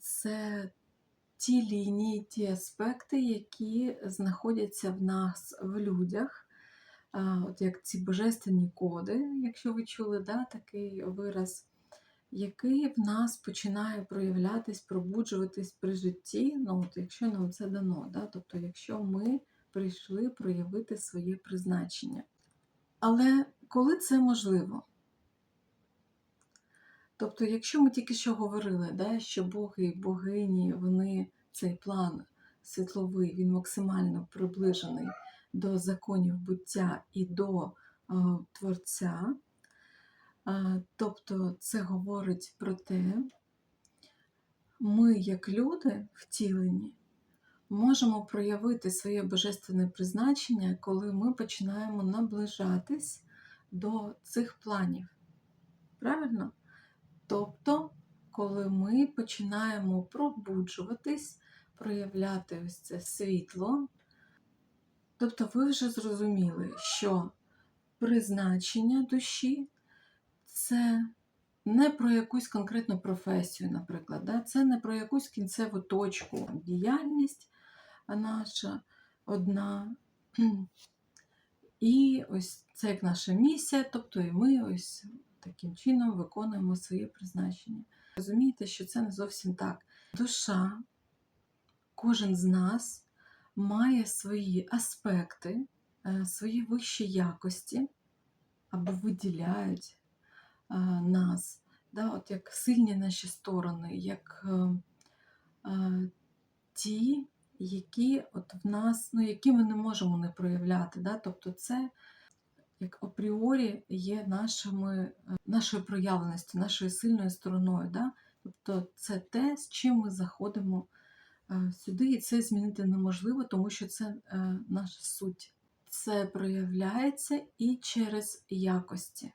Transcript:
це ті лінії, ті аспекти, які знаходяться в нас в людях. От як ці божественні коди, якщо ви чули да, такий вираз, який в нас починає проявлятись, пробуджуватись при житті, ну, от якщо нам це дано, да, тобто якщо ми прийшли проявити своє призначення. Але коли це можливо? Тобто, якщо ми тільки що говорили, да, що боги і богині, вони цей план світловий, він максимально приближений до законів буття і до е, Творця, е, тобто це говорить про те, ми, як люди втілені, можемо проявити своє божественне призначення, коли ми починаємо наближатись до цих планів. Правильно? Тобто, коли ми починаємо пробуджуватись, проявляти ось це світло, тобто ви вже зрозуміли, що призначення душі це не про якусь конкретну професію, наприклад, да? це не про якусь кінцеву точку діяльність наша одна. І ось це як наша місія, тобто і ми ось таким чином виконуємо своє призначення. Розумієте, що це не зовсім так. Душа, кожен з нас має свої аспекти, е, свої вищі якості або виділяють е, нас, да, от як сильні наші сторони, як е, ті, які от в нас, ну, які ми не можемо не проявляти. Да? Тобто це як апріорі є нашими, е, нашою проявленістю, нашою сильною стороною. Да? Тобто це те, з чим ми заходимо е, сюди, і це змінити неможливо, тому що це е, наша суть. Це проявляється і через якості.